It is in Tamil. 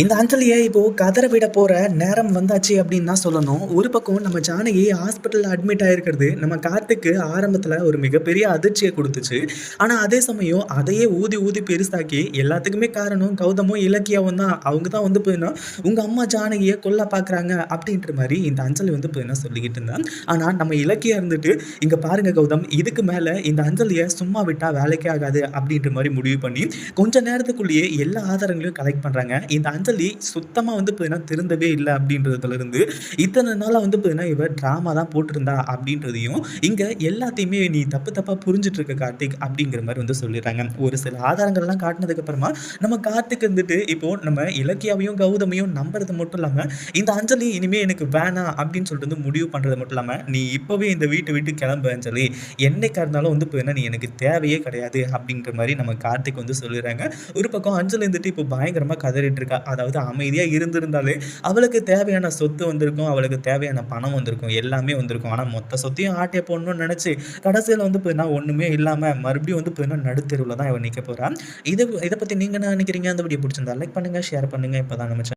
இந்த அஞ்சலியை இப்போ கதற விட போற நேரம் வந்தாச்சு அப்படின்னு தான் சொல்லணும். ஒரு பக்கம் நம்ம ஜானகி ஹாஸ்பிட்டல்ல அட்மிட் ஆயிருக்கிறது, நம்ம கார்த்திக்கு ஆரம்பத்துல ஒரு மிகப்பெரிய அதிர்ச்சியை கொடுத்துச்சு ஆனா, அதே சமயம் அதையே ஊதி ஊதி பெருசாக்கி எல்லாத்துக்குமே காரணம் கௌதமும், இலக்கியாவும் தான். அவங்க தான் வந்து பார்த்தீங்கன்னா, உங்க அம்மா ஜானகிய கொல்ல பார்க்குறாங்க அப்படின்ற மாதிரி இந்த அஞ்சலி வந்து பார்த்தீங்கன்னா சொல்லிக்கிட்டு இருந்தான் ஆனா, நம்ம இலக்கியா இருந்துட்டு, இங்க பாருங்க கௌதம், இதுக்கு மேல இந்த அஞ்சலிய சும்மா விட்டா வேலைக்கே ஆகாது அப்படின்ற மாதிரி முடிவு பண்ணி, கொஞ்ச நேரத்துக்குள்ளேயே எல்லா ஆதாரங்களையும் கலெக்ட் பண்றாங்க. இந்த அஞ்சலி சுத்தமாக வந்து பார்த்தீங்கன்னா திருந்தவே இல்லை அப்படின்றதுலருந்து, இத்தனை நாளாக வந்து பார்த்தீங்கன்னா இவ ட்ராமா தான் போட்டிருந்தா அப்படின்றதையும், இங்கே எல்லாத்தையுமே நீ தப்பு தப்பாக புரிஞ்சிட்டு இருக்க கார்த்திக் அப்படிங்கிற மாதிரி வந்து சொல்லிடுறாங்க. ஒரு சில ஆதாரங்கள்லாம் காட்டினதுக்கப்புறமா நம்ம கார்த்திக் வந்துட்டு இப்போ நம்ம இலக்கியாவையும், கௌதமையும் நம்புறது மட்டும் இல்லாமல் இந்த அஞ்சலி இனிமேல் எனக்கு வேணாம் அப்படின்னு சொல்லிட்டு வந்து முடிவு பண்ணுறது மட்டும் இல்லாமல் நீ இப்போவே இந்த வீட்டை விட்டு கிளம்பு அஞ்சலி. என்னைக்கா இருந்தாலும் வந்து பார்த்தீங்கன்னா, நீ எனக்கு தேவையே கிடையாது அப்படின்ற மாதிரி நம்ம கார்த்திக் வந்து சொல்லிடுறாங்க. ஒரு பக்கம் அஞ்சலி வந்துட்டு இப்போ பயங்கரமாக கதறிட்டு இருக்கா. அதாவது அமைதியாக இருந்திருந்தாலே, அவளுக்கு தேவையான சொத்து வந்திருக்கும், அவளுக்கு தேவையான பணம் வந்திருக்கும், எல்லாமே வந்திருக்கும். ஆனால் மொத்த சொத்தையும் ஆட்டைய போடணும்னு நினச்சி கடைசியில் வந்து பார்த்தீங்கன்னா, ஒன்றுமே இல்லாமல் மறுபடியும் வந்து பார்த்தீங்கன்னா, நடுத்தெருவில் தான் இவ நிற்க போகிறான் இது இதை பற்றி நீங்கள் என்ன நினைக்கிறீங்க அந்த வீடியோ பிடிச்சிருந்தா லைக் பண்ணுங்கள் ஷேர் பண்ணுங்க. இப்போ தான் நம்ம